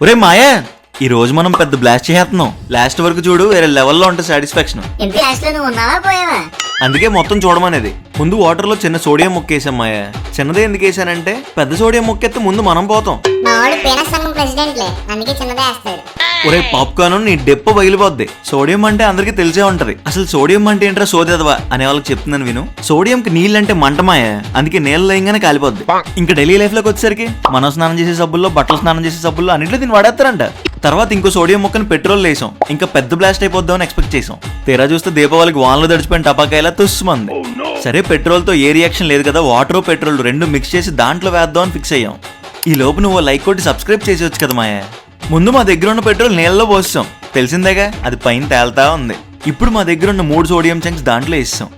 ఒరే మాయా ఈ రోజు మనం పెద్ద బ్లాస్ట్ చేస్తున్నాం లాస్ట్ వరకు చూడు వేరే లెవెల్లో ఉంటుంది సాటిస్ఫాక్షన్ ఇంత లాస్ట్లో నువ్వు ఉన్నావా పోయావా? అందుకే మొత్తం చూడమనేది. ముందు వాటర్లో చిన్న సోడియం ముక్క వేసాం మాయా. చిన్నదే ఎందుకు వేసానంటే పెద్ద సోడియం ముక్క ఎత్తే ముందు మనం పోతాం. మా వాడు పేన సంఘం ప్రెసిడెంట్లే అందుకే చిన్నదే వేస్తాడు. ఒరే పాప్కార్న్ నీ డెప్ప పగిలిపోద్ది. సోడియం అంటే అందరికీ తెలిసే ఉంటది. అసలు సోడియం అంటే ఏంట్రా సోదేదవా అనే వాళ్ళకి చెప్తున్నాను విను. సోడియం కి నీళ్ళంటే మంటమాయే అందుకే నీళ్ళ లేయంగానే కాలిపోద్ది. ఇంకా డైలీ లైఫ్లోకి వచ్చేసరికి మనం స్నానం చేసే సబ్బుల్లో బట్టలు స్నానం చేసే సబ్బుల్లో అన్నింటిలో దీన్ని వాడేస్తారంట తర్వాత ఇంకో సోడియం ముక్కని పెట్రోల్ వేసాం. ఇంకా పెద్ద బ్లాస్ట్ అయిపోద్దామని ఎక్స్పెక్ట్ చేసాం. తీరా చూస్తే దీపావళికి వాన్లు దడిచిపోయిన టపాకాయలా తుస్సుమంది. సరే పెట్రోల్తో ఏ రియాక్షన్ లేదు కదా వాటర్ పెట్రోల్ రెండు మిక్స్ చేసి దాంట్లో వేద్దామని ఫిక్స్ అయ్యాం. ఈ లోపు నువ్వు లైక్ కొట్టి సబ్స్క్రైబ్ చేసేవచ్చు కదా మాయా. ముందు మా దగ్గర ఉన్న పెట్రోల్ నీళ్ళలో పోస్తాం. తెలిసిందేగా? అది పైన తేలుతా ఉంది. ఇప్పుడు మా దగ్గర ఉన్న మూడు సోడియం చంక్స్ దాంట్లో ఇస్తాం